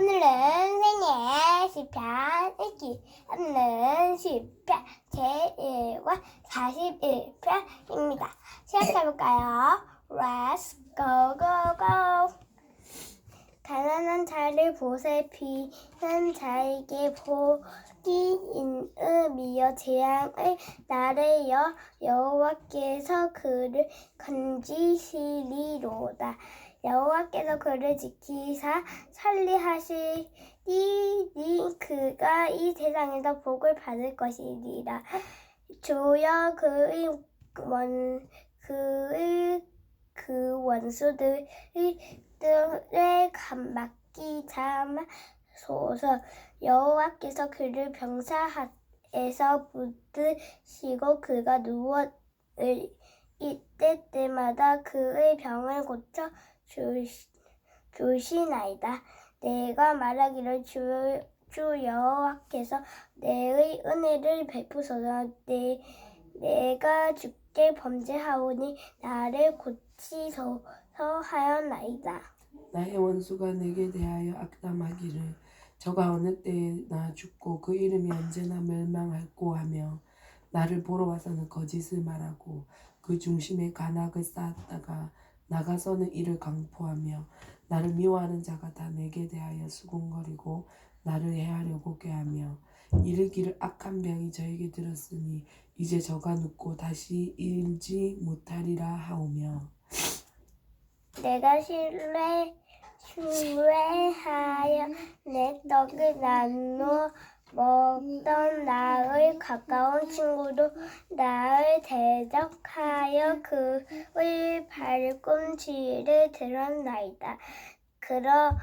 오늘은 생애 시편 읽기. 오늘은 시편 제1과 41편입니다. 시작해볼까요? Let's go, go, go. 가난한 자를 보살피는 자에게 복이 있으며 재앙을 나래여 여호와께서 그를 건지시리로다. 여호와께서 그를 지키사 살리하시니 그가 이 세상에서 복을 받을 것이리라. 주여 그의 원 그의 그 원수들의 들의 감막기 참소서 여호와께서 그를 병사에서 붙드시고 그가 누워 이때 때마다 그의 병을 고쳐 주시, 주시나이다. 내가 말하기를 주, 주 여호와께서 내의 은혜를 베푸소서 내, 내가 주께 범죄하오니 나를 고치소서 하였나이다. 나의 원수가 내게 대하여 악담하기를 저가 어느 때에 나 죽고 그 이름이 언제나 멸망할꼬 하며 나를 보러 와서는 거짓을 말하고 그 중심에 간악을 쌓았다가 나가서는 이를 강포하며 나를 미워하는 자가 다 내게 대하여 수군거리고 나를 해하려고 꾀하며 이르기를 악한 병이 저에게 들었으니 이제 저가 눕고 다시 일지 못하리라 하오며. 내가 신뢰, 신뢰하여 내 떡을 나누어 먹던 나의 가까운 친구도 나를 대적하여 그의 발꿈치를 들었나이다. 그러,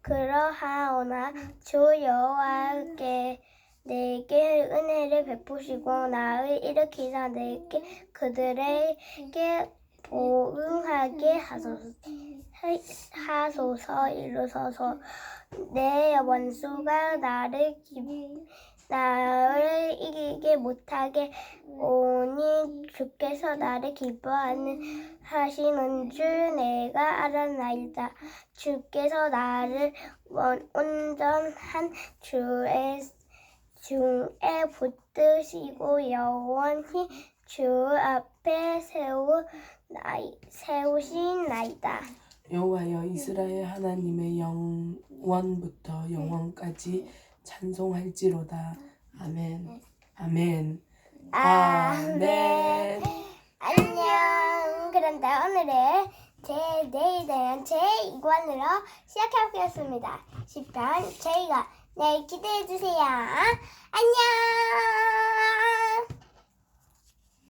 그러하오나 주 여호와께 내게 은혜를 베푸시고 나를 일으키사 내게 그들에게 보응하게 하소서, 하소서 이루소서 내 원수가 나를 기, 나를 이기게 못하게 오니 주께서 나를 기뻐하는 하시는 줄 내가 알아나이다 주께서 나를 원- 온전한 주의 중에 붙드시고 영원히 주 앞에 세우 나이 세우신 나이다. 여호와여 이스라엘 하나님의 영원부터 영원까지 찬송할지로다 아멘 아멘 아멘. 안녕. 그런데 오늘은 제 내일 대한 제 2관으로 시작해 보겠습니다. 10편 저희가 내일 기대해 주세요. 안녕.